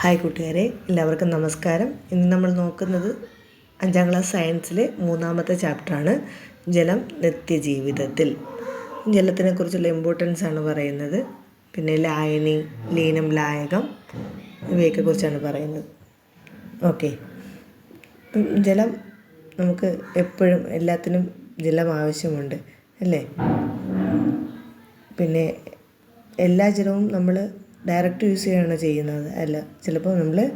Hi കൂട്ടുകാരെ എല്ലാവർക്കും നമസ്കാരം. ഇന്ന് നമ്മൾ നോക്കുന്നത് അഞ്ചാം ക്ലാസ് സയൻസിലെ മൂന്നാമത്തെ ചാപ്റ്ററാണ് ജലം നിത്യജീവിതത്തിൽ. ജലത്തിനെ കുറിച്ചുള്ള ഇമ്പോർട്ടൻസ് ആണ് പറയുന്നത്. പിന്നെ ലായനി ലീനം ലായകം ഇവയൊക്കെ കുറിച്ചാണ് പറയുന്നത്. ഓക്കെ ജലം നമുക്ക് എപ്പോഴും എല്ലാത്തിനും ജലം ആവശ്യമുണ്ട് അല്ലേ? പിന്നെ എല്ലാ ജലവും നമ്മൾ ഡയറക്റ്റ് യൂസ് ചെയ്യുകയാണ് ചെയ്യുന്നത്. അല്ല ചിലപ്പോൾ നമ്മൾ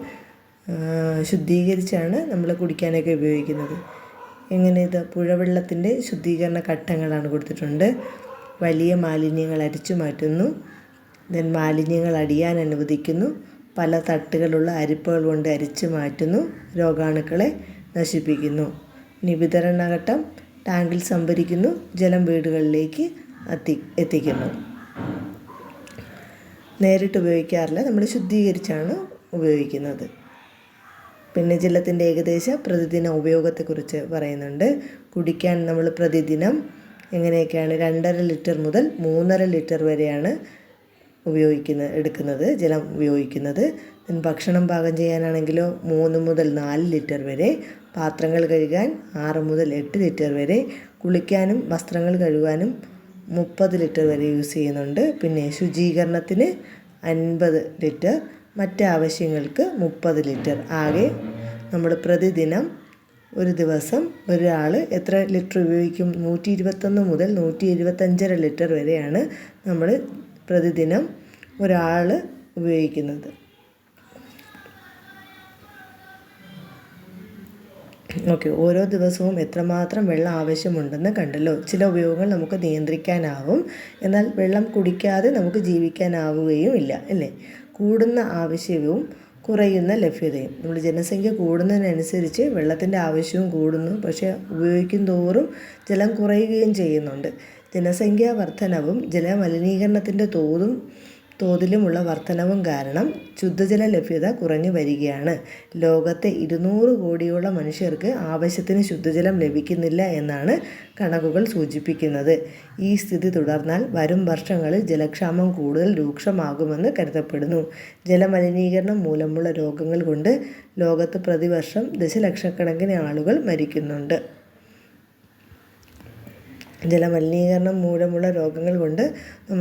ശുദ്ധീകരിച്ചാണ് നമ്മൾ കുടിക്കാനൊക്കെ ഉപയോഗിക്കുന്നത്. എങ്ങനെ ഇത്? പുഴവെള്ളത്തിന്റെ ശുദ്ധീകരണ ഘട്ടങ്ങളാണ് കൊടുത്തിട്ടുണ്ട്. വലിയ മാലിന്യങ്ങൾ അരിച്ചു മാറ്റുന്നു. ദെൻ മാലിന്യങ്ങൾ അടിയാൻ അനുവദിക്കുന്നു. പല തട്ടുകളുള്ള അരിപ്പകൾ കൊണ്ട് അരിച്ചു മാറ്റുന്നു. രോഗാണുക്കളെ നശിപ്പിക്കുന്നു. ഇനി വിതരണ ഘട്ടം ടാങ്കിൽ സംഭരിക്കുന്നു. ജലം വീടുകളിലേക്ക് എത്തി എത്തിക്കുന്നു. നേരിട്ട് ഉപയോഗിക്കാറില്ല. നമ്മൾ ശുദ്ധീകരിച്ചാണ് ഉപയോഗിക്കുന്നത്. പിന്നെ ജലത്തിന്റെ ഏകദേശ പ്രതിദിന ഉപയോഗത്തെക്കുറിച്ച് പറയുന്നുണ്ട്. കുടിക്കാൻ നമ്മൾ പ്രതിദിനം എങ്ങനെയൊക്കെയാണ് രണ്ടര ലിറ്റർ മുതൽ മൂന്നര ലിറ്റർ വരെയാണ് ഉപയോഗിക്കുന്ന എടുക്കുന്നത് ജലം ഉപയോഗിക്കുന്നത്. ഭക്ഷണം പാകം ചെയ്യാനാണെങ്കിലോ മൂന്ന് മുതൽ നാല് ലിറ്റർ വരെ പാത്രങ്ങൾ കഴുകാൻ ആറ് മുതൽ എട്ട് ലിറ്റർ വരെ കുളിക്കാനും വസ്ത്രങ്ങൾ കഴുകാനും മുപ്പത് ലിറ്റർ വരെ യൂസ് ചെയ്യുന്നുണ്ട്. പിന്നെ ശുചീകരണത്തിന് അൻപത് ലിറ്റർ മറ്റ് ആവശ്യങ്ങൾക്ക് മുപ്പത് ലിറ്റർ. ആകെ നമ്മൾ പ്രതിദിനം ഒരു ദിവസം ഒരാൾ എത്ര ലിറ്റർ ഉപയോഗിക്കും? നൂറ്റി ഇരുപത്തൊന്ന് മുതൽ നൂറ്റി എഴുപത്തഞ്ചര ലിറ്റർ വരെയാണ് നമ്മൾ പ്രതിദിനം ഒരാൾ ഉപയോഗിക്കുന്നത്. ഓക്കെ ഓരോ ദിവസവും എത്രമാത്രം വെള്ളം ആവശ്യമുണ്ടെന്ന് കണ്ടല്ലോ. ചില ഉപയോഗങ്ങൾ നമുക്ക് നിയന്ത്രിക്കാനാവും. എന്നാൽ വെള്ളം കുടിക്കാതെ നമുക്ക് ജീവിക്കാനാവുകയും ഇല്ല അല്ലേ? കൂടുന്ന ആവശ്യവും കുറയുന്ന ലഭ്യതയും. നമ്മൾ ജനസംഖ്യ കൂടുന്നതിനനുസരിച്ച് വെള്ളത്തിന്റെ ആവശ്യവും കൂടുന്നു. പക്ഷേ ഉപയോഗിക്കും തോറും ജലം കുറയുകയും ചെയ്യുന്നുണ്ട്. ജനസംഖ്യാ വർധനവും ജലമലിനീകരണത്തിന്റെ തോതും തോതിലുമുള്ള വർധനവും കാരണം ശുദ്ധജല ലഭ്യത കുറഞ്ഞു വരികയാണ്. ലോകത്തെ ഇരുന്നൂറ് കോടിയോളം മനുഷ്യർക്ക് ആവശ്യത്തിന് ശുദ്ധജലം ലഭിക്കുന്നില്ല എന്നാണ് കണക്കുകൾ സൂചിപ്പിക്കുന്നത്. ഈ സ്ഥിതി തുടർന്നാൽ വരും വർഷങ്ങളിൽ ജലക്ഷാമം കൂടുതൽ രൂക്ഷമാകുമെന്ന് കരുതപ്പെടുന്നു. ജലമലിനീകരണം മൂലമുള്ള രോഗങ്ങൾ കൊണ്ട് ലോകത്ത് പ്രതിവർഷം ദശലക്ഷക്കണക്കിന് ആളുകൾ മരിക്കുന്നുണ്ട്. ജലമലിനീകരണം മൂലമുള്ള രോഗങ്ങൾ കൊണ്ട്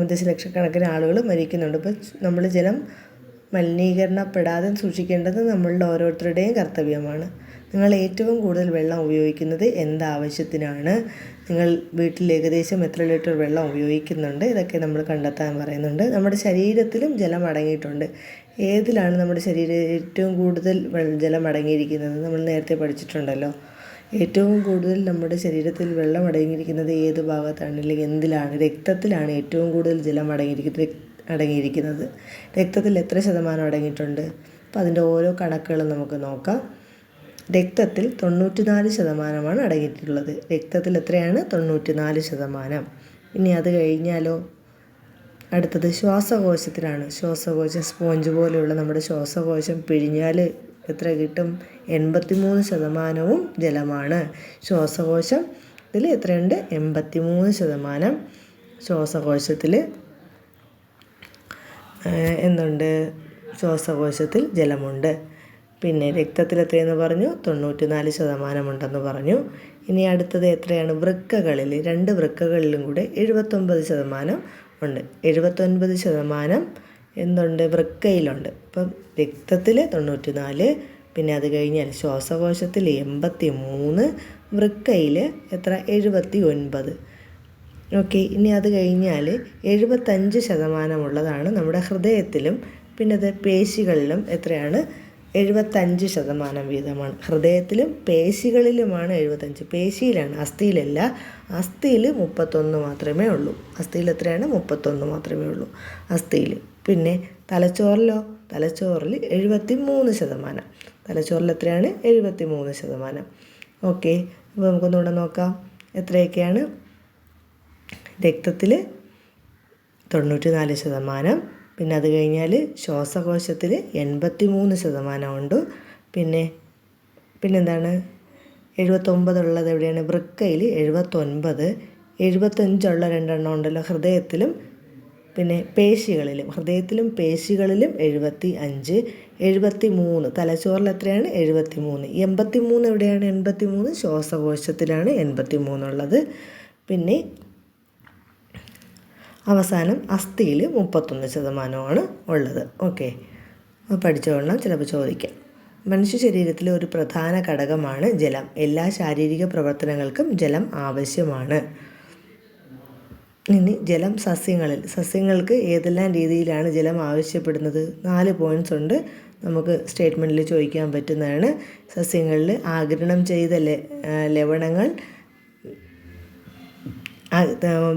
ദശലക്ഷക്കണക്കിന് ആളുകൾ മരിക്കുന്നുണ്ട്. ഇപ്പോൾ നമ്മൾ ജലം മലിനീകരണപ്പെടാതെ സൂക്ഷിക്കേണ്ടത് നമ്മളുടെ ഓരോരുത്തരുടെയും കർത്തവ്യമാണ്. നിങ്ങൾ ഏറ്റവും കൂടുതൽ വെള്ളം ഉപയോഗിക്കുന്നത് എന്താവശ്യത്തിനാണ് നിങ്ങൾ വീട്ടിൽ ഏകദേശം എത്ര ലിറ്റർ വെള്ളം ഉപയോഗിക്കുന്നുണ്ട്? ഇതൊക്കെ നമ്മൾ കണ്ടെത്താൻ പറയുന്നുണ്ട്. നമ്മുടെ ശരീരത്തിലും ജലം അടങ്ങിയിട്ടുണ്ട്. ഏതിലാണ് നമ്മുടെ ശരീരം ഏറ്റവും കൂടുതൽ ജലം അടങ്ങിയിരിക്കുന്നത്? നമ്മൾ നേരത്തെ പഠിച്ചിട്ടുണ്ടല്ലോ. ഏറ്റവും കൂടുതൽ നമ്മുടെ ശരീരത്തിൽ വെള്ളം അടങ്ങിയിരിക്കുന്നത് ഏത് ഭാഗത്താണ് അല്ലെങ്കിൽ എന്തിലാണ് രക്തത്തിലാണ് ഏറ്റവും കൂടുതൽ ജലം അടങ്ങിയിരിക്കുന്നത് അടങ്ങിയിരിക്കുന്നത്. രക്തത്തിൽ എത്ര ശതമാനം അടങ്ങിയിട്ടുണ്ട്? അപ്പോൾ അതിന്റെ ഓരോ കണക്കുകളും നമുക്ക് നോക്കാം. രക്തത്തിൽ തൊണ്ണൂറ്റിനാല് ശതമാനമാണ് അടങ്ങിയിട്ടുള്ളത്. രക്തത്തിൽ എത്രയാണ്? തൊണ്ണൂറ്റിനാല് ശതമാനം. ഇനി അത് കഴിഞ്ഞാലോ? അടുത്തത് ശ്വാസകോശത്തിലാണ്. ശ്വാസകോശം സ്പോഞ്ച് പോലെയുള്ള നമ്മുടെ ശ്വാസകോശം പിഴിഞ്ഞാൽ എത്ര കിട്ടും? എൺപത്തിമൂന്ന് ശതമാനവും ജലമാണ്. ശ്വാസകോശം ഇതിൽ എത്രയുണ്ട്? എൺപത്തിമൂന്ന് ശതമാനം. ശ്വാസകോശത്തിൽ എന്തുണ്ട്? ശ്വാസകോശത്തിൽ ജലമുണ്ട്. പിന്നെ രക്തത്തിൽ എത്രയെന്ന് പറഞ്ഞു? തൊണ്ണൂറ്റിനാല് ശതമാനമുണ്ടെന്ന് പറഞ്ഞു. ഇനി അടുത്തത് എത്രയാണ്? വൃക്കകളിൽ രണ്ട് വൃക്കകളിലും കൂടെ എഴുപത്തൊമ്പത് ശതമാനം ഉണ്ട്. എഴുപത്തൊൻപത് ശതമാനം എന്തുണ്ട്? വൃക്കയിലുണ്ട്. ഇപ്പം രക്തത്തിൽ തൊണ്ണൂറ്റി നാല് പിന്നെ അത് കഴിഞ്ഞാൽ ശ്വാസകോശത്തിൽ എൺപത്തി മൂന്ന് വൃക്കയിൽ എത്ര? എഴുപത്തി ഒൻപത് ഓക്കെ ഇനി അത് കഴിഞ്ഞാൽ എഴുപത്തഞ്ച് ശതമാനമുള്ളതാണ് നമ്മുടെ ഹൃദയത്തിലും പിന്നെ അത് പേശികളിലും എത്രയാണ്? എഴുപത്തഞ്ച് ശതമാനം വീതമാണ്. ഹൃദയത്തിലും പേശികളിലുമാണ് എഴുപത്തഞ്ച്. പേശിയിലാണ് അസ്ഥിയിലല്ല. അസ്ഥിയിൽ മുപ്പത്തൊന്ന് മാത്രമേ ഉള്ളൂ. അസ്ഥിയിൽ എത്രയാണ്? മുപ്പത്തൊന്ന് മാത്രമേ ഉള്ളൂ. അസ്ഥിയിൽ. പിന്നെ തലച്ചോറിലോ? തലച്ചോറിൽ എഴുപത്തി മൂന്ന് ശതമാനം. തലച്ചോറിൽ എത്രയാണ്? എഴുപത്തി മൂന്ന് ശതമാനം. ഓക്കെ. അപ്പോൾ നമുക്കൊന്നുകൂടെ നോക്കാം. എത്രയൊക്കെയാണ്? രക്തത്തിൽ തൊണ്ണൂറ്റി നാല് ശതമാനം. പിന്നെ അത് കഴിഞ്ഞാൽ ശ്വാസകോശത്തിൽ എൺപത്തി മൂന്ന് ശതമാനമുണ്ട് പിന്നെ പിന്നെന്താണ്? എഴുപത്തൊമ്പതുള്ളത് എവിടെയാണ്? വൃക്കയിൽ എഴുപത്തൊൻപത്. എഴുപത്തഞ്ചുള്ള രണ്ടെണ്ണം ഉണ്ടല്ലോ ഹൃദയത്തിലും. പിന്നെ പേശികളിലും. ഹൃദയത്തിലും പേശികളിലും എഴുപത്തി അഞ്ച് എഴുപത്തി മൂന്ന് തലച്ചോറിൽ എത്രയാണ്? എഴുപത്തി മൂന്ന് എൺപത്തി മൂന്ന് എവിടെയാണ്? എൺപത്തി മൂന്ന് ശ്വാസകോശത്തിലാണ് എൺപത്തി മൂന്നുള്ളത് പിന്നെ അവസാനം അസ്ഥിയിൽ മുപ്പത്തൊന്ന് ശതമാനമാണ് ഉള്ളത്. ഓക്കെ. പഠിച്ചോളണം. ചിലപ്പോൾ ചോദിക്കാം. മനുഷ്യ ശരീരത്തിലെ ഒരു പ്രധാന ഘടകമാണ് ജലം. എല്ലാ ശാരീരിക പ്രവർത്തനങ്ങൾക്കും ജലം ആവശ്യമാണ്. ഇനി ജലം സസ്യങ്ങളിൽ. സസ്യങ്ങൾക്ക് ഏതെല്ലാം രീതിയിലാണ് ജലം ആവശ്യപ്പെടുന്നത്? നാല് പോയിന്റ്സ് ഉണ്ട്. നമുക്ക് സ്റ്റേറ്റ്മെന്റിൽ ചോദിക്കാൻ പറ്റുന്നതാണ്. സസ്യങ്ങളിൽ ആഗിരണം ചെയ്ത ലവണങ്ങൾ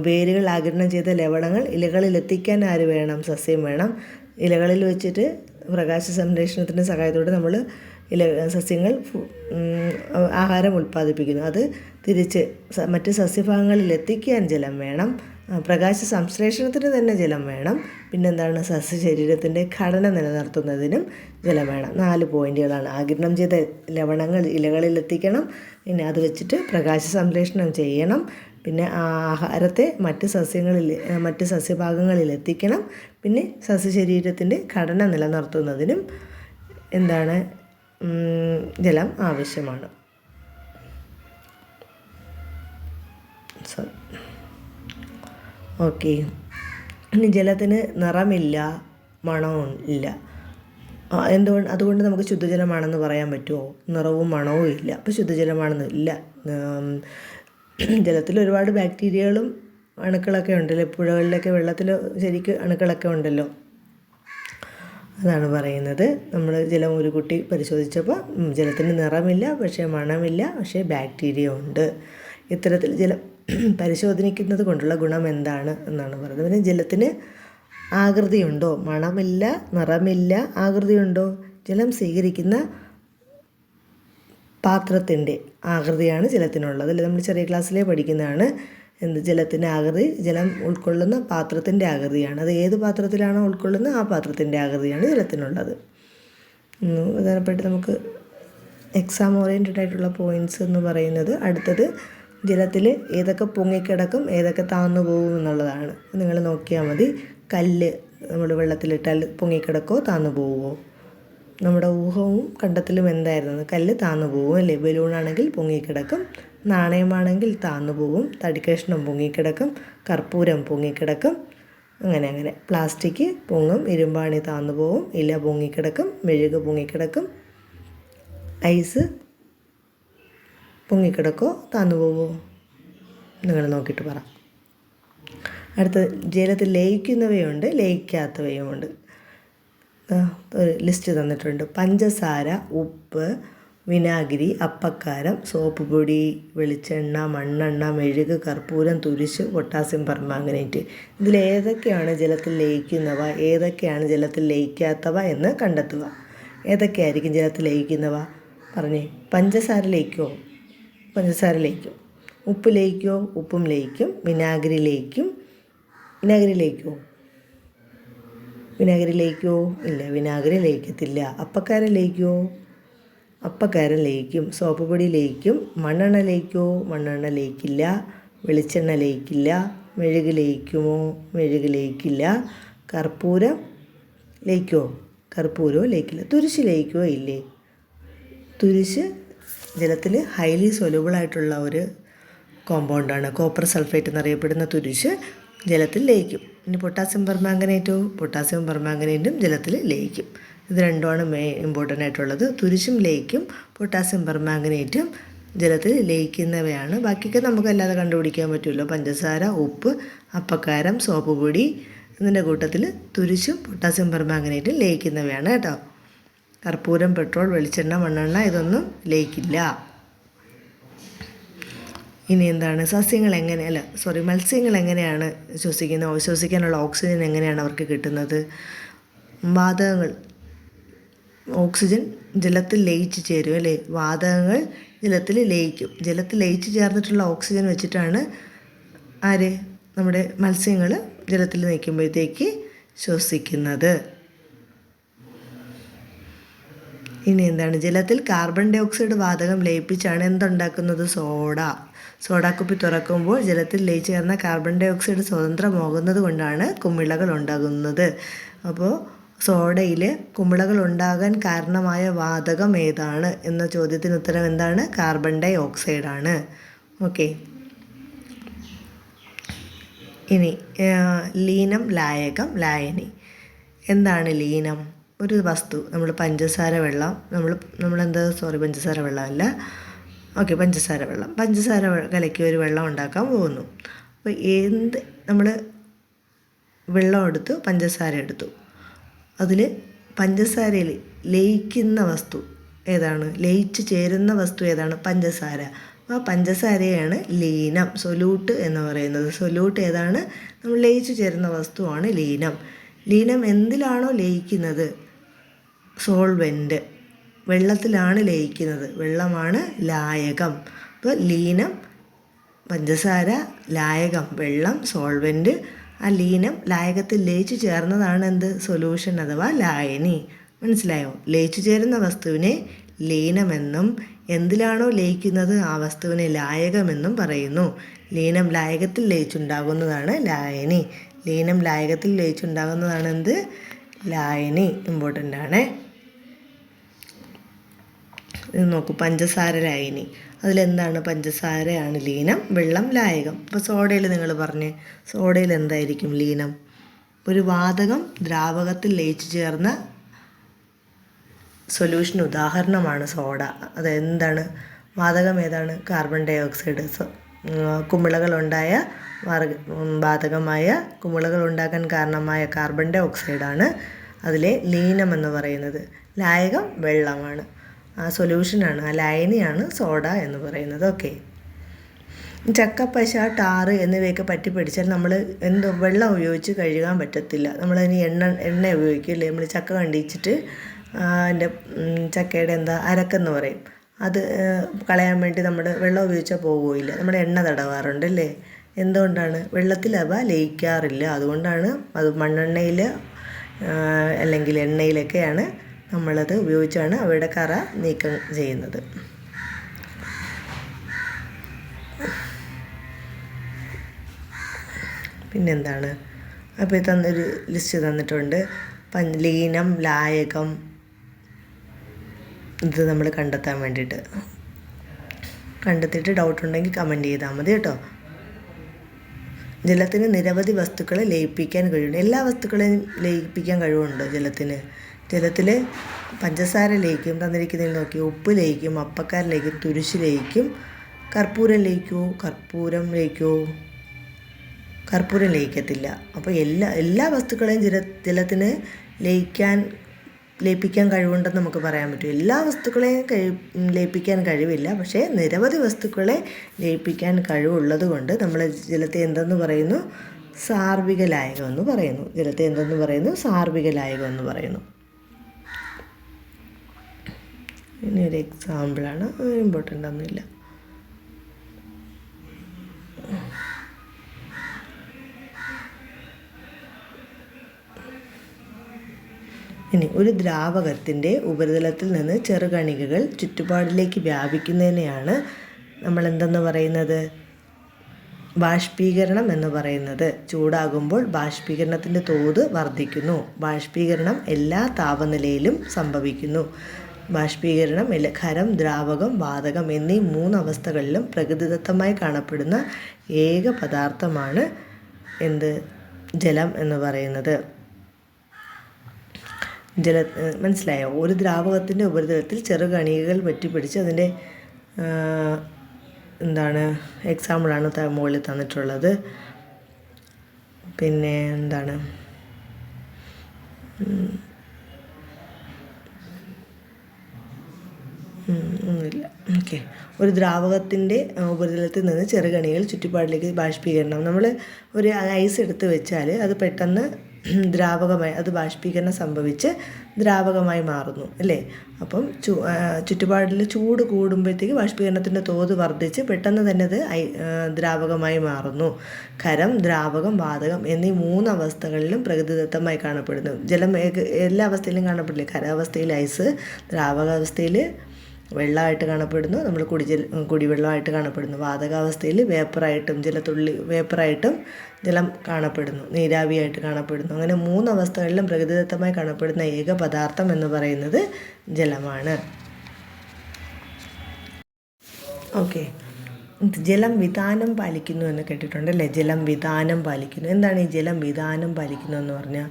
വേരുകൾ ആഗിരണം ചെയ്ത ലവണങ്ങൾ ഇലകളിൽ എത്തിക്കാൻ ആര് വേണം? സസ്യം വേണം. ഇലകളിൽ വെച്ചിട്ട് പ്രകാശ സംരക്ഷണത്തിന്റെ സഹായത്തോടെ നമ്മൾ ഇല സസ്യങ്ങൾ ആഹാരം ഉൽപ്പാദിപ്പിക്കുന്നു. അത് തിരിച്ച് മറ്റ് സസ്യഭാഗങ്ങളിൽ എത്തിക്കാൻ ജലം വേണം. പ്രകാശ സംശ്ലേഷണത്തിന് തന്നെ ജലം വേണം. പിന്നെന്താണ് സസ്യ ശരീരത്തിന്റെ ഘടന നിലനിർത്തുന്നതിനും ജലം വേണം നാല് പോയിന്റുകളാണ്. ആഗിരണം ചെയ്ത ലവണങ്ങൾ ഇലകളിൽ എത്തിക്കണം പിന്നെ അത് വെച്ചിട്ട് പ്രകാശ സംരക്ഷണം ചെയ്യണം. പിന്നെ ആഹാരത്തെ മറ്റ് സസ്യങ്ങളിൽ മറ്റ് സസ്യഭാഗങ്ങളിൽ എത്തിക്കണം. പിന്നെ സസ്യശരീരത്തിന്റെ ഘടന നിലനിർത്തുന്നതിനും എന്താണ് ജലം ആവശ്യമാണ്. Sorry okay. ഇനി ജലത്തിന് നിറമില്ല മണവും ഇല്ല. എന്തുകൊണ്ട്? അതുകൊണ്ട് നമുക്ക് ശുദ്ധജലമാണെന്ന് പറയാൻ പറ്റുമോ? നിറവും മണവും ഇല്ല. അപ്പോൾ ശുദ്ധജലമാണെന്ന് ഇല്ല. ജലത്തിൽ ഒരുപാട് ബാക്ടീരിയകളും അണുക്കളൊക്കെ ഉണ്ടല്ലോ. പുഴകളിലൊക്കെ വെള്ളത്തിൽ ശരിക്ക് അണുക്കളൊക്കെ ഉണ്ടല്ലോ. അതാണ് പറയുന്നത്. നമ്മൾ ജലം ഒരു കുട്ടി പരിശോധിച്ചപ്പോൾ ജലത്തിന് നിറമില്ല പക്ഷേ മണമില്ല പക്ഷേ ബാക്ടീരിയ ഉണ്ട്. ഇത്തരത്തിൽ ജലം പരിശോധിക്കുന്നത് കൊണ്ടുള്ള ഗുണം എന്താണ് എന്നാണ് പറയുന്നത് പിന്നെ ജലത്തിന് ആകൃതിയുണ്ടോ? മണമില്ല നിറമില്ല ആകൃതിയുണ്ടോ? ജലം സ്വീകരിക്കുന്ന പാത്രത്തിന്റെ ആകൃതിയാണ് ജലത്തിനുള്ളത്. അല്ലെ? നമ്മൾ ചെറിയ ക്ലാസ്സിലെ പഠിക്കുന്നതാണ്. എന്ത്? ജലത്തിന്റെ ആകൃതി ജലം ഉൾക്കൊള്ളുന്ന പാത്രത്തിന്റെ ആകൃതിയാണ്. അത് ഏത് പാത്രത്തിലാണോ ഉൾക്കൊള്ളുന്ന ആ പാത്രത്തിന്റെ ആകൃതിയാണ് ജലത്തിനുള്ളത്. പ്രധാനപ്പെട്ട് നമുക്ക് എക്സാം ഓറിയന്റഡ് ആയിട്ടുള്ള പോയിന്റ്സ് എന്ന് പറയുന്നത് അടുത്തത് ജലത്തിൽ ഏതൊക്കെ പൊങ്ങിക്കിടക്കും ഏതൊക്കെ താന്നു പോകും എന്നുള്ളതാണ്. നിങ്ങൾ നോക്കിയാൽ മതി. കല്ല് നമ്മൾ വെള്ളത്തിലിട്ടാൽ പൊങ്ങിക്കിടക്കോ താന്നു പോവുമോ നമ്മുടെ ഊഹവും കണ്ടത്തിലും എന്തായിരുന്നു? കല്ല് താന്നു പോകും അല്ലേ? ബലൂണാണെങ്കിൽ പൊങ്ങിക്കിടക്കും നാണയമാണെങ്കിൽ താന്നു പോകും തടിക്കഷ്ണം പൊങ്ങിക്കിടക്കും കർപ്പൂരം പൊങ്ങിക്കിടക്കും അങ്ങനെ അങ്ങനെ. പ്ലാസ്റ്റിക് പൊങ്ങും ഇരുമ്പാണി താന്നു പോകും ഇല പൊങ്ങിക്കിടക്കും മെഴുക് പൊങ്ങിക്കിടക്കും ഐസ് പൊങ്ങിക്കിടക്കോ താന്നു പോവോ? നിങ്ങൾ നോക്കിയിട്ട് പറ. അടുത്ത ജലത്തിൽ ലയിക്കുന്നവയുണ്ട് ലയിക്കാത്തവയുമുണ്ട്. ഒരു ലിസ്റ്റ് തന്നിട്ടുണ്ട്. പഞ്ചസാര ഉപ്പ് വിനാഗിരി അപ്പക്കാരം സോപ്പ് പൊടി വെളിച്ചെണ്ണ മണ്ണെണ്ണ മെഴുക് കർപ്പൂരം തുരിശ് പൊട്ടാസ്യം പെർമാങ്കനേറ്റ് ഇതിൽ ഏതൊക്കെയാണ് ജലത്തിൽ ലയിക്കുന്നവ ഏതൊക്കെയാണ് ജലത്തിൽ ലയിക്കാത്തവ എന്ന് കണ്ടെത്തുക. ഏതൊക്കെയായിരിക്കും ജലത്തിൽ ലയിക്കുന്നവ? പറഞ്ഞേ. പഞ്ചസാര ലയിക്കുമോ പഞ്ചസാര ലയിക്കും. ഉപ്പ് ലയിക്കുമോ ഉപ്പും ലയിക്കും. വിനാഗിരി ലയിക്കും. വിനാഗിരി ലയിക്കുമോ വിനാഗിരി ലയിക്കുമോ ഇല്ല വിനാഗിരി ലയിക്കത്തില്ല. അപ്പക്കാരൻ ലയിക്കുമോ അപ്പക്കാരൻ ലയിക്കും. സോപ്പ് പൊടി ലയിക്കും. മണ്ണെണ്ണ ലയിക്കുമോ മണ്ണെണ്ണ ലയിക്കില്ല. വെളിച്ചെണ്ണ ലയിക്കില്ല. മെഴുക് ലയിക്കുമോ? മെഴുക് ലയിക്കില്ല. കർപ്പൂരം ലയിക്കുമോ കർപ്പൂരവും ലയിക്കില്ല. തുരിശ് ലയിക്കുമോ ഇല്ലേ. തുരിശ് ജലത്തിൽ ഹൈലി സൊല്യൂബിളായിട്ടുള്ള ഒരു കോമ്പൗണ്ടാണ് കോപ്പർ സൾഫേറ്റ് എന്നറിയപ്പെടുന്ന തുരിശ് ജലത്തിൽ ലയിക്കും. ഇനി പൊട്ടാസ്യം പെർമാംഗനേറ്റോ പൊട്ടാസ്യം പെർമാംഗനേറ്റും ജലത്തിൽ ലയിക്കും. ഇത് രണ്ടുമാണ് മെയിൻ ഇമ്പോർട്ടന്റ് ആയിട്ടുള്ളത്. തുരിശും ലയിക്കും പൊട്ടാസ്യം പെർമാംഗനേറ്റും ജലത്തിൽ ലയിക്കുന്നവയാണ്. ബാക്കിയൊക്കെ നമുക്ക് അല്ലാതെ കണ്ടുപിടിക്കാൻ പറ്റുമല്ലോ പഞ്ചസാര ഉപ്പ് അപ്പക്കാരം സോപ്പ് പൊടി ഇതിന്റെ കൂട്ടത്തിൽ തുരിശും പൊട്ടാസ്യം പെർമാംഗനേറ്റും ലയിക്കുന്നവയാണ് കേട്ടോ. കർപ്പൂരം പെട്രോൾ വെളിച്ചെണ്ണ മണ്ണെണ്ണ ഇതൊന്നും ലയിക്കില്ല. ഇനി എന്താണ്? സസ്യങ്ങൾ എങ്ങനെ അല്ല സോറി മത്സ്യങ്ങൾ എങ്ങനെയാണ് ശ്വസിക്കുന്നത് ശ്വസിക്കാനുള്ള ഓക്സിജൻ എങ്ങനെയാണ് അവർക്ക് കിട്ടുന്നത്? വാതകങ്ങൾ ഓക്സിജൻ ജലത്തിൽ ലയിച്ചു ചേരും അല്ലേ? വാതകങ്ങൾ ജലത്തിൽ ലയിക്കും. ജലത്തിൽ ലയിച്ചു ചേർന്നിട്ടുള്ള ഓക്സിജൻ വെച്ചിട്ടാണ് ആര്? നമ്മുടെ മത്സ്യങ്ങൾ ജലത്തിൽ നിൽക്കുമ്പോഴത്തേക്ക് ശ്വസിക്കുന്നത്. ഇനി എന്താണ്? ജലത്തിൽ കാർബൺ ഡൈ ഓക്സൈഡ് വാതകം ലയിപ്പിച്ചാണ് എന്തുണ്ടാക്കുന്നത്? സോഡ. സോഡാക്കുപ്പി തുറക്കുമ്പോൾ ജലത്തിൽ ലയിച്ചു ചേർന്ന കാർബൺ ഡൈ ഓക്സൈഡ് സ്വതന്ത്രമാകുന്നത് കൊണ്ടാണ് കുമിളകൾ ഉണ്ടാകുന്നത്. അപ്പോൾ സോഡയിൽ കുമിളകൾ ഉണ്ടാകാൻ കാരണമായ വാതകം ഏതാണ്? എന്ന ചോദ്യത്തിന് ഉത്തരം എന്താണ്? കാർബൺ ഡൈ ഓക്സൈഡ് ആണ്. ഓക്കെ. ഇനി ലീനം ലായകം ലായനി. എന്താണ് ലീനം? ഒരു വസ്തു നമ്മൾ പഞ്ചസാര വെള്ളം നമ്മൾ നമ്മളെന്താ സോറി പഞ്ചസാര വെള്ളമല്ല. ഓക്കെ പഞ്ചസാര വെള്ളം. പഞ്ചസാര കലക്കി ഒരു വെള്ളം ഉണ്ടാക്കാൻ പോകുന്നു. അപ്പോൾ എന്ത് നമ്മൾ വെള്ളം എടുത്തു പഞ്ചസാര എടുത്തു. അതിൽ പഞ്ചസാരയിൽ ലയിക്കുന്ന വസ്തു ഏതാണ്? ലയിച്ച് ചേരുന്ന വസ്തു ഏതാണ്? പഞ്ചസാര. ആ പഞ്ചസാരയാണ് ലീനം സൊല്യൂട്ട് എന്ന് പറയുന്നത്. സൊല്യൂട്ട് ഏതാണ്? നമ്മൾ ലയിച്ചു ചേരുന്ന വസ്തുവാണ് ലീനം. ലീനം എന്തിലാണോ ലയിക്കുന്നത്? സോൾവെന്റ് വെള്ളത്തിലാണ് ലയിക്കുന്നത്. വെള്ളമാണ് ലായകം. അപ്പോൾ ലീനം പഞ്ചസാര ലായകം വെള്ളം സോൾവെന്റ് ആ ലീനം ലായകത്തിൽ ലയിച്ചു ചേർന്നതാണ് എന്ത്? സൊല്യൂഷൻ അഥവാ ലായനി. മനസ്സിലായോ? ലയിച്ചു ചേരുന്ന വസ്തുവിനെ ലീനമെന്നും എന്തിലാണോ ലയിക്കുന്നത്? ആ വസ്തുവിനെ ലായകമെന്നും പറയുന്നു. ലീനം ലായകത്തിൽ ലയിച്ചുണ്ടാകുന്നതാണ് ലായനി. ലീനം ലായകത്തിൽ ലയിച്ചുണ്ടാകുന്നതാണ് എന്ത്? ലായനി ഇമ്പോർട്ടന്റ് ആണ്. ഇത് നോക്കൂ പഞ്ചസാര ലായനി. അതിലെന്താണ് പഞ്ചസാരയാണ് ലീനം വെള്ളം ലായകം. ഇപ്പോൾ സോഡയിൽ നിങ്ങൾ പറഞ്ഞ് സോഡയിൽ എന്തായിരിക്കും ലീനം? ഒരു വാതകം ദ്രാവകത്തിൽ ലയിച്ചു ചേർന്ന സൊല്യൂഷൻ ഉദാഹരണമാണ് സോഡ. അതെന്താണ്? വാതകം ഏതാണ്? കാർബൺ ഡൈ ഓക്സൈഡ് കുമിളകളുണ്ടായ ബാധകമായ കുമിളകൾ ഉണ്ടാക്കാൻ കാരണമായ കാർബൺ ഡൈ ഓക്സൈഡാണ് അതിലെ ലീനം എന്ന് പറയുന്നത്. ലായകം വെള്ളമാണ്. ആ സൊല്യൂഷനാണ് ആ ലായനിയാണ് സോഡ എന്ന് പറയുന്നത്. ഓക്കെ ചക്ക പശ ടാറ് എന്നിവയൊക്കെ പറ്റി പിടിച്ചാൽ നമ്മൾ എന്ത് വെള്ളം ഉപയോഗിച്ച് കഴുകാൻ പറ്റത്തില്ല. നമ്മളതിന് എണ്ണ എണ്ണ ഉപയോഗിക്കില്ലേ നമ്മൾ ചക്ക കണ്ടിച്ചിട്ട് അതിന്റെ ചക്കയുടെ എന്താ അരക്കെന്ന് പറയും. അത് കളയാൻ വേണ്ടി നമ്മൾ വെള്ളം ഉപയോഗിച്ചാൽ പോകുകയില്ല നമ്മൾ എണ്ണ തടവാറുണ്ട് അല്ലേ എന്തുകൊണ്ടാണ്? വെള്ളത്തിൽ അവ ലയിക്കാറില്ല. അതുകൊണ്ടാണ് അത് മണ്ണെണ്ണയിൽ അല്ലെങ്കിൽ എണ്ണയിലൊക്കെയാണ് നമ്മളത് ഉപയോഗിച്ചാണ് അവയുടെ കറ നീക്കം ചെയ്യുന്നത്. പിന്നെന്താണ്? അപ്പോൾ തന്നൊരു ലിസ്റ്റ് തന്നിട്ടുണ്ട്. ലീനം ലായകം ഇത് നമ്മൾ കണ്ടെത്താൻ വേണ്ടിയിട്ട്. കണ്ടെത്തിയിട്ട് ഡൗട്ട് ഉണ്ടെങ്കിൽ കമന്റ് ചെയ്താൽ മതി കേട്ടോ. ജലത്തിന് നിരവധി വസ്തുക്കളെ ലയിപ്പിക്കാൻ കഴിയുന്നു എല്ലാ വസ്തുക്കളെയും ലയിപ്പിക്കാൻ കഴിവുണ്ടോ ജലത്തിന്. ജലത്തിൽ പഞ്ചസാര ലയിക്കും തന്നിരിക്കുന്നതിൽ നോക്കി ഉപ്പ് ലയിക്കും അപ്പക്കാര ലയിക്കും തുരിശ് ലയിക്കും കർപ്പൂരം ലയിക്കുമോ കർപ്പൂരം ലയിക്കുമോ കർപ്പൂരം ലയിക്കത്തില്ല. അപ്പോൾ എല്ലാ എല്ലാ വസ്തുക്കളെയും ജല ജലത്തിന് ലയിക്കാൻ ലയിപ്പിക്കാൻ കഴിവുണ്ടെന്ന് നമുക്ക് പറയാൻ പറ്റും. എല്ലാ വസ്തുക്കളെയും കഴി ലയിപ്പിക്കാൻ കഴിവില്ല. പക്ഷേ നിരവധി വസ്തുക്കളെ ലയിപ്പിക്കാൻ കഴിവുള്ളത് കൊണ്ട് നമ്മൾ ജലത്തെ എന്തെന്ന് പറയുന്നു? സാർവിക ലായകം എന്ന് പറയുന്നു. ജലത്തെ എന്തെന്ന് പറയുന്നു? സാർവിക ലായകം എന്ന് പറയുന്നു. ഇനി ഒരു എക്സാമ്പിളാണ് ഇമ്പോർട്ടന്റ് ഒന്നുമില്ല. ഇനി ഒരു ദ്രാവകത്തിന്റെ ഉപരിതലത്തിൽ നിന്ന് ചെറുകണികകൾ ചുറ്റുപാടിലേക്ക് വ്യാപിക്കുന്നതിനെയാണ് നമ്മൾ എന്തെന്ന് പറയുന്നത്? ബാഷ്പീകരണം എന്ന് പറയുന്നത്. ചൂടാകുമ്പോൾ ബാഷ്പീകരണത്തിന്റെ തോത് വർദ്ധിക്കുന്നു. ബാഷ്പീകരണം എല്ലാ താപനിലയിലും സംഭവിക്കുന്നു. ബാഷ്പീകരണം ഖരം ദ്രാവകം വാതകം എന്നീ മൂന്ന് അവസ്ഥകളിലും പ്രകൃതിദത്തമായി കാണപ്പെടുന്ന ഏക പദാർത്ഥമാണ് എന്ത്? ജലം എന്ന് പറയുന്നത്. ജല മനസ്സിലായോ? ഒരു ദ്രാവകത്തിന്റെ ഉപരിതലത്തിൽ ചെറുകണികകൾ പറ്റിപ്പിടിച്ച് അതിന്റെ എന്താണ് എക്സാമ്പിളാണ് മുകളിൽ തന്നിട്ടുള്ളത്. പിന്നെ എന്താണ്? ഒന്നുമില്ല. ഓക്കെ. ഒരു ദ്രാവകത്തിന്റെ ഉപരിതലത്തിൽ നിന്ന് ചെറുകണികൾ ചുറ്റുപാടിലേക്ക് ബാഷ്പീകരണം. നമ്മൾ ഒരു ഐസ് എടുത്ത് വെച്ചാൽ അത് പെട്ടെന്ന് ദ്രാവകമായി അത് ബാഷ്പീകരണം സംഭവിച്ച് ദ്രാവകമായി മാറുന്നു അല്ലേ? അപ്പം ചു ചുറ്റുപാടിൽ ചൂട് കൂടുമ്പോഴത്തേക്ക് ബാഷ്പീകരണത്തിന്റെ തോത് വർദ്ധിച്ച് പെട്ടെന്ന് തന്നെ അത് ദ്രാവകമായി മാറുന്നു. ഖരം ദ്രാവകം വാതകം എന്നീ മൂന്ന് അവസ്ഥകളിലും പ്രകൃതിദത്തമായി കാണപ്പെടുന്നു. ജലം എല്ലാ അവസ്ഥയിലും കാണപ്പെടില്ല? ഖരാവസ്ഥയിൽ ഐസ് ദ്രാവകാവസ്ഥയിൽ വെള്ളമായിട്ട് കാണപ്പെടുന്നു. നമ്മൾ കുടിജൽ കുടിവെള്ളമായിട്ട് കാണപ്പെടുന്നു. വാതകാവസ്ഥയിൽ വേപ്പറായിട്ടും ജലത്തുള്ളി വേപ്പറായിട്ടും ജലം കാണപ്പെടുന്നു. നീരാവിയായിട്ട് കാണപ്പെടുന്നു. അങ്ങനെ മൂന്ന് അവസ്ഥകളിലും പ്രകൃതിദത്തമായി കാണപ്പെടുന്ന ഏക പദാർത്ഥം എന്ന് പറയുന്നത് ജലമാണ്. ഓക്കെ. ജലം വിധാനം പാലിക്കുന്നു എന്ന് കേട്ടിട്ടുണ്ട് അല്ലേ? ജലം വിധാനം പാലിക്കുന്നു. എന്താണ് ഈ ജലം വിധാനം പാലിക്കുന്നു എന്ന് പറഞ്ഞാൽ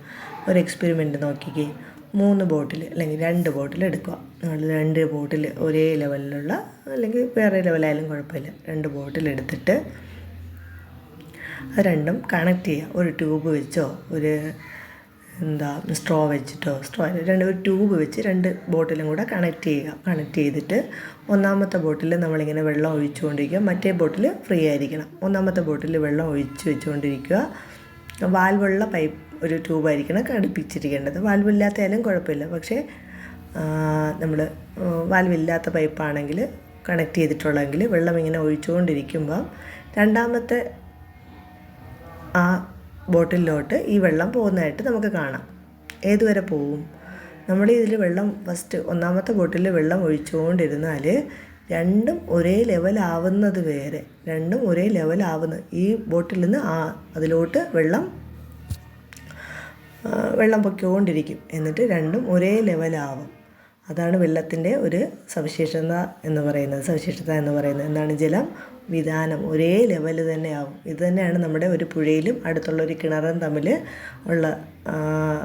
ഒരു എക്സ്പെരിമെന്റ് നോക്കിക്കേ. മൂന്ന് ബോട്ടിൽ അല്ലെങ്കിൽ രണ്ട് ബോട്ടിൽ എടുക്കുക. നിങ്ങൾ രണ്ട് ബോട്ടിൽ ഒരേ ലെവലിലുള്ള അല്ലെങ്കിൽ വേറെ ലെവലായാലും കുഴപ്പമില്ല. രണ്ട് ബോട്ടിൽ എടുത്തിട്ട് അത് രണ്ടും കണക്ട് ചെയ്യുക. ഒരു ട്യൂബ് വെച്ചോ ഒരു എന്താ സ്ട്രോ വെച്ചിട്ടോ സ്ട്രോ രണ്ട് ഒരു ട്യൂബ് വെച്ച് രണ്ട് ബോട്ടിലും കൂടെ കണക്ട് ചെയ്യുക. കണക്ട് ചെയ്തിട്ട് ഒന്നാമത്തെ ബോട്ടിൽ നമ്മളിങ്ങനെ വെള്ളം ഒഴിച്ചുകൊണ്ടിരിക്കുക മറ്റേ ബോട്ടിൽ ഫ്രീ ആയിരിക്കണം. ഒന്നാമത്തെ ബോട്ടിൽ വെള്ളം ഒഴിച്ച് വെച്ചുകൊണ്ടിരിക്കുക വാൽവുള്ള പൈപ്പ് ഒരു ട്യൂബായിരിക്കണം ഘടിപ്പിച്ചിരിക്കേണ്ടത് വാൽവില്ലാത്തതായാലും കുഴപ്പമില്ല. പക്ഷേ നമ്മൾ വാൽവില്ലാത്ത പൈപ്പാണെങ്കിൽ കണക്ട് ചെയ്തിട്ടുള്ളതെങ്കിൽ വെള്ളം ഇങ്ങനെ ഒഴിച്ചുകൊണ്ടിരിക്കുമ്പോൾ രണ്ടാമത്തെ ആ ബോട്ടിലോട്ട് ഈ വെള്ളം പോകുന്നതായിട്ട് നമുക്ക് കാണാം. ഏതുവരെ പോവും? നമ്മുടെ ഇതിൽ വെള്ളം ഫസ്റ്റ് ഒന്നാമത്തെ ബോട്ടിൽ വെള്ളം ഒഴിച്ചുകൊണ്ടിരുന്നാൽ രണ്ടും ഒരേ ലെവലാവുന്നത് വരെ രണ്ടും ഒരേ ലെവലാവുന്ന ഈ ബോട്ടിൽ നിന്ന് ആ അതിലോട്ട് വെള്ളം വെള്ളം പൊയ്ക്കൊണ്ടിരിക്കും. എന്നിട്ട് രണ്ടും ഒരേ ലെവലാവും അതാണ് വെള്ളത്തിന്റെ ഒരു സവിശേഷത എന്ന് പറയുന്നത്. സവിശേഷത എന്ന് പറയുന്നത് എന്താണ്? ജലം വിധാനം ഒരേ ലെവൽ തന്നെയാവും ഇത് തന്നെയാണ് നമ്മുടെ ഒരു പുഴയിലും അടുത്തുള്ള ഒരു കിണറും തമ്മിൽ ഉള്ള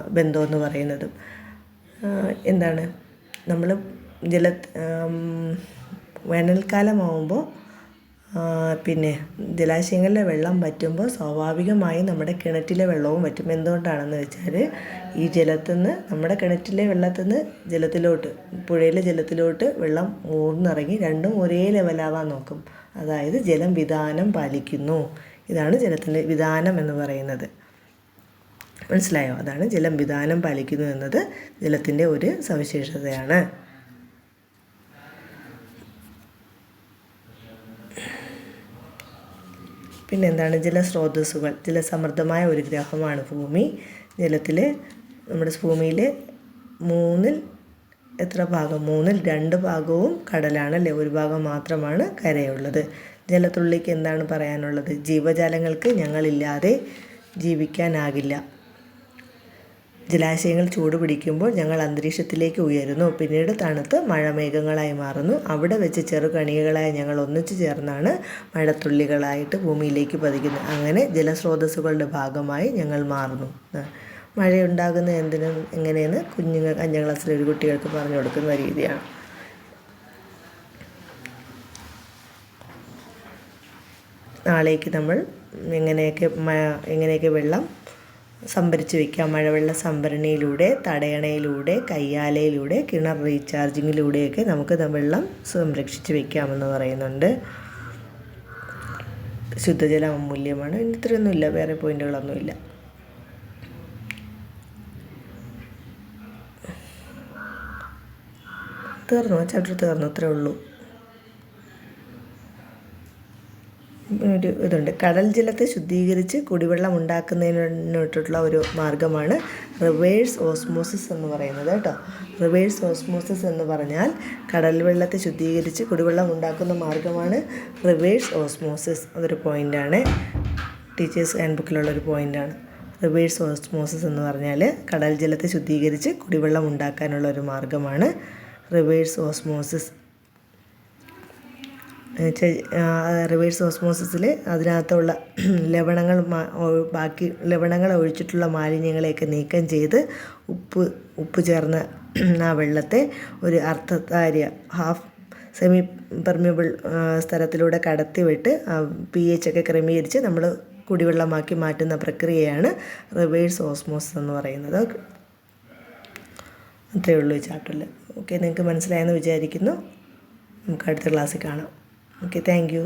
ബന്ധം എന്ന് പറയുന്നതും. എന്താണ്? നമ്മൾ ജല വേനൽക്കാലമാവുമ്പോൾ പിന്നെ ജലാശയങ്ങളിലെ വെള്ളം വറ്റുമ്പോൾ സ്വാഭാവികമായും നമ്മുടെ കിണറ്റിലെ വെള്ളവും വറ്റും. എന്തുകൊണ്ടാണെന്ന് വെച്ചാൽ ഈ ജലത്തിൽ നിന്ന് നമ്മുടെ കിണറ്റിലെ വെള്ളത്തിൽ നിന്ന് ജലത്തിലോട്ട് പുഴയിലെ ജലത്തിലോട്ട് വെള്ളം ഊർന്നിറങ്ങി രണ്ടും ഒരേ ലെവലാവാൻ നോക്കും. അതായത് ജലം വിധാനം പാലിക്കുന്നു. ഇതാണ് ജലത്തിന്റെ വിധാനം എന്ന് പറയുന്നത്. മനസ്സിലായോ? അതാണ് ജലം വിധാനം പാലിക്കുന്നു എന്നത് ജലത്തിന്റെ ഒരു സവിശേഷതയാണ്. പിന്നെ എന്താണ് ജലസ്രോതസ്സുകൾ ജലസമൃദ്ധമായ ഒരു ഗ്രഹമാണ് ഭൂമി. ജലത്തിൽ നമ്മുടെ ഭൂമിയിൽ മൂന്നിൽ എത്ര ഭാഗം? മൂന്നിൽ രണ്ട് ഭാഗവും കടലാണ് അല്ലേ ഒരു ഭാഗം മാത്രമാണ് കരയുള്ളത്. ജലത്തുള്ളിക്ക് എന്താണ് പറയാനുള്ളത്? ജീവജാലങ്ങൾക്ക് ഞങ്ങളില്ലാതെ ജീവിക്കാനാകില്ല. ജലാശയങ്ങൾ ചൂട് പിടിക്കുമ്പോൾ ഞങ്ങൾ അന്തരീക്ഷത്തിലേക്ക് ഉയരുന്നു. പിന്നീട് തണുത്ത് മഴമേഘങ്ങളായി മാറുന്നു. അവിടെ വെച്ച് ചെറുകണികളായി ഞങ്ങൾ ഒന്നിച്ചു ചേർന്നാണ് മഴത്തുള്ളികളായിട്ട് ഭൂമിയിലേക്ക് പതിക്കുന്നത്. അങ്ങനെ ജലസ്രോതസ്സുകളുടെ ഭാഗമായി ഞങ്ങൾ മാറുന്നു. മഴയുണ്ടാകുന്ന എന്തിനും എങ്ങനെയെന്ന് കുഞ്ഞുങ്ങൾ അഞ്ചാം ക്ലാസ്സിലെ ഒരു കുട്ടികൾക്ക് പറഞ്ഞു കൊടുക്കുന്ന രീതിയാണ്. നാളേക്ക് നമ്മൾ എങ്ങനെയൊക്കെ എങ്ങനെയൊക്കെ വെള്ളം സംഭരിച്ച് വയ്ക്കാം മഴവെള്ള സംഭരണിയിലൂടെ തടയണയിലൂടെ കയ്യാലയിലൂടെ കിണർ റീചാർജിങ്ങിലൂടെയൊക്കെ നമുക്ക് വെള്ളം സംരക്ഷിച്ച് വയ്ക്കാമെന്ന് പറയുന്നുണ്ട്. ശുദ്ധജലം അമൂല്യമാണ്. ഇത്രയൊന്നുമില്ല. വേറെ പോയിന്റുകളൊന്നുമില്ല. തീർന്നു. ചാപ്റ്റർ തീർന്നു. അത്രേ ഉള്ളൂ. ഒരു ഇതുണ്ട്. കടൽ ജലത്തെ ശുദ്ധീകരിച്ച് കുടിവെള്ളം ഉണ്ടാക്കുന്നതിനായിട്ടുള്ള ഒരു മാർഗമാണ് റിവേഴ്സ് ഓസ്മോസിസ് എന്ന് പറയുന്നത് കേട്ടോ. റിവേഴ്സ് ഓസ്മോസിസ് എന്ന് പറഞ്ഞാൽ കടൽ വെള്ളത്തെ ശുദ്ധീകരിച്ച് കുടിവെള്ളം ഉണ്ടാക്കുന്ന മാർഗമാണ് റിവേഴ്സ് ഓസ്മോസിസ്. അതൊരു പോയിന്റാണ് ടീച്ചേഴ്സ് ഹാൻഡ് ബുക്കിലുള്ളൊരു പോയിന്റാണ് റിവേഴ്സ് ഓസ്മോസിസ് എന്ന് പറഞ്ഞാൽ കടൽ ജലത്തെ ശുദ്ധീകരിച്ച് കുടിവെള്ളം ഉണ്ടാക്കാനുള്ള ഒരു മാർഗമാണ് റിവേഴ്സ് ഓസ്മോസിസ്. റിവേഴ്സ് ഓസ്മോസിസിൽ അതിനകത്തുള്ള ലവണങ്ങൾ ബാക്കി ലവണങ്ങൾ ഒഴിച്ചിട്ടുള്ള മാലിന്യങ്ങളെയൊക്കെ നീക്കം ചെയ്ത് ഉപ്പ് ഉപ്പ് ചേർന്ന ആ വെള്ളത്തെ ഒരു അർത്ഥതാര്യ ഹാഫ് സെമി പെർമിയബിൾ സ്ഥലത്തിലൂടെ കടത്തിവിട്ട് പി എച്ച് ഒക്കെ ക്രമീകരിച്ച് നമ്മൾ കുടിവെള്ളമാക്കി മാറ്റുന്ന പ്രക്രിയയാണ് റിവേഴ്സ് ഓസ്മോസിസ് എന്ന് പറയുന്നത്. അത്രയേ ഉള്ളൂ ഈ ചാപ്റ്ററിൽ. ഓക്കെ നിങ്ങൾക്ക് മനസ്സിലായെന്ന് വിചാരിക്കുന്നു. നമുക്ക് അടുത്ത ക്ലാസ്സിൽ കാണാം. Okay thank